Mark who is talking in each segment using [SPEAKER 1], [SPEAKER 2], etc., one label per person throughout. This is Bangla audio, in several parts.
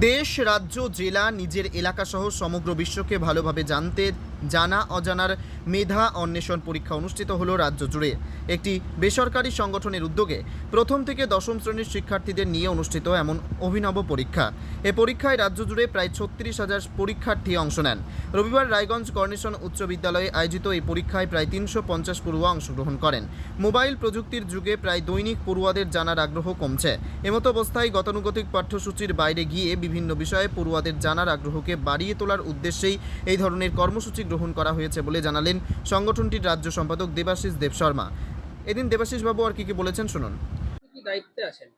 [SPEAKER 1] দেশ রাজ্য জেলা নিজের এলাকাসহ সমগ্র বিশ্বকে ভালোভাবে জানতে জানা অজানার মেধা অন্বেষণ পরীক্ষা অনুষ্ঠিত হলো রাজ্য জুড়ে। একটি বেসরকারি সংগঠনের উদ্যোগে প্রথম থেকে দশম শ্রেণির শিক্ষার্থীদের নিয়ে অনুষ্ঠিত এমন অভিনব পরীক্ষা। এ পরীক্ষায় রাজ্য জুড়ে প্রায় ছত্রিশ হাজার পরীক্ষার্থী অংশ নেন। রবিবার রায়গঞ্জ কর্নেশন উচ্চ বিদ্যালয়ে আয়োজিত এই পরীক্ষায় প্রায় তিনশো পঞ্চাশ পড়ুয়া অংশগ্রহণ করেন। মোবাইল প্রযুক্তির যুগে প্রায় দৈনিক পড়ুয়াদের জানার আগ্রহ কমছে। এমতো অবস্থায় গতানুগতিক পাঠ্যসূচির বাইরে গিয়ে বিভিন্ন বিষয়ে পড়ুয়াদের জানার আগ্রহকে বাড়িয়ে তোলার উদ্দেশ্যেই এই ধরনের কর্মসূচি গ্রহণ করা হয়েছে বলে জানালেন সংগঠনটির রাজ্য সম্পাদক দেবাশিস দেব শর্মা। এদিন দেবাশিস বাবু আর কি কি বলেছেন শুনুন।
[SPEAKER 2] দায়িত্বে আছেন?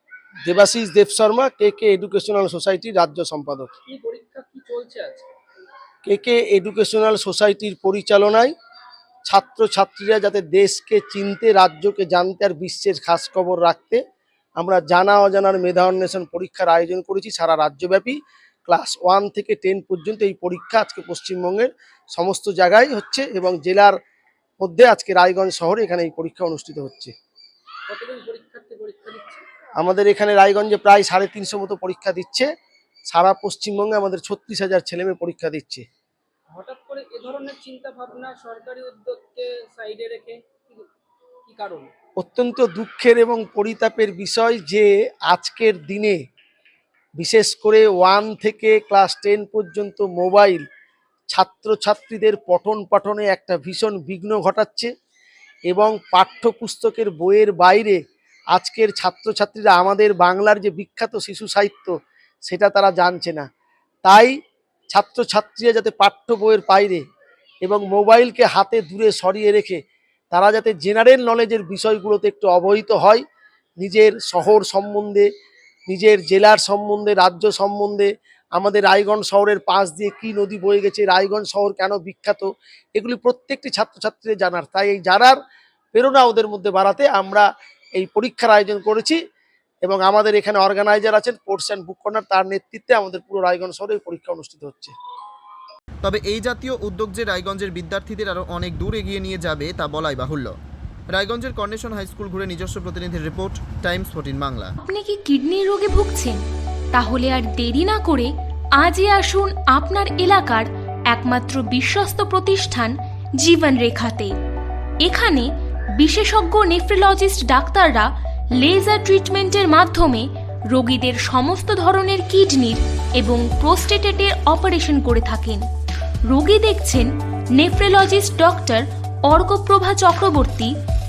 [SPEAKER 3] Debasish Deb Sharma K K educational সোসাইটির রাজ্য সম্পাদক।
[SPEAKER 2] কি পরীক্ষা কি চলছে আজকে
[SPEAKER 3] কে কে এডুকেশনাল সোসাইটির পরিচালনায় ছাত্রছাত্রীরা যাতে দেশকে চিনতে রাজ্যকে জানতে আর বিশ্বের খাস খবর রাখতে আমরা জানা অজানার মেধা অন্বেষণ পরীক্ষার আয়োজন করেছি সারা রাজ্যব্যাপী। ক্লাস ওয়ান থেকে টেন পর্যন্ত এই পরীক্ষা আজকে পশ্চিমবঙ্গের সমস্ত জায়গায় হচ্ছে এবং জেলার মধ্যে আজকে রায়গঞ্জ শহরে এখানে এই পরীক্ষা অনুষ্ঠিত হচ্ছে। আমাদের এখানে রায়গঞ্জে প্রায় সাড়ে তিনশো মতো পরীক্ষা দিচ্ছে। সারা পশ্চিমবঙ্গে আমাদের ছত্রিশ হাজার ছেলেমেয়ে পরীক্ষা দিচ্ছে।
[SPEAKER 2] হঠাৎ করে এ ধরনের চিন্তা ভাবনা সরকারি উদ্যোগকে সাইডে রেখে কি- কি কারণ?
[SPEAKER 3] অত্যন্ত দুঃখের এবং পরিতাপের বিষয় যে আজকের দিনে বিশেষ করে ওয়ান থেকে ক্লাস টেন পর্যন্ত মোবাইল ছাত্রছাত্রীদের পঠন পাঠনে একটা ভীষণ বিঘ্ন ঘটাচ্ছে এবং পাঠ্যপুস্তকের বইয়ের বাইরে আজকের ছাত্রছাত্রীরা আমাদের বাংলার যে বিখ্যাত শিশু সাহিত্য, সেটা তারা জানছে না। তাই ছাত্রছাত্রীরা যাতে পাঠ্য বইয়ের বাইরে এবং মোবাইলকে হাতে দূরে সরিয়ে রেখে তারা যাতে জেনারেল নলেজের বিষয়গুলোতে একটু অবহিত হয়, নিজের শহর সম্বন্ধে নিজের জেলার সম্বন্ধে, রাজ্য সম্বন্ধে, আমাদের রায়গঞ্জ শহরের পাশ দিয়ে কি নদী বয়ে গেছে, রায়গঞ্জ শহর কেন বিখ্যাত, এগুলি প্রত্যেকটি ছাত্রছাত্রীদের জানার। তাই এই জানার প্রেরণা ওদের মধ্যে বাড়াতে আমরা এই পরীক্ষার আয়োজন করেছি এবং আমাদের এখানে অর্গানাইজার আছেন স্পোর্টস অ্যান্ড বুক কর্নার, তার নেতৃত্বে আমাদের পুরো রায়গঞ্জ শহরে এই পরীক্ষা অনুষ্ঠিত হচ্ছে।
[SPEAKER 1] তবে এই জাতীয় উদ্যোগ যে রায়গঞ্জের বিদ্যার্থীদের আরও অনেক দূর এগিয়ে নিয়ে যাবে তা বলাই বাহুল্য। রায়গঞ্জের কর্নেশন হাই স্কুল ঘুরে নিজস্ব প্রতিনিধির রিপোর্ট, টাইমস ফোর্টিন বাংলা।
[SPEAKER 4] আপনি কি কিডনি রোগে ভুগছেন? তাহলে আর দেরি না করে আজই আসুন আপনার এলাকার একমাত্র বিশ্বস্ত প্রতিষ্ঠান জীবন রেখাতে এখানে বিশেষজ্ঞ নেফ্রোলজিস্ট ডাক্তাররা লেজার ট্রিটমেন্টের মাধ্যমে রোগীদের সমস্ত ধরনের কিডনির এবং প্রোস্টেটেটের অপারেশন করে থাকেন। রোগী দেখছেন nephrologist doctor Arkaprava Chakraborty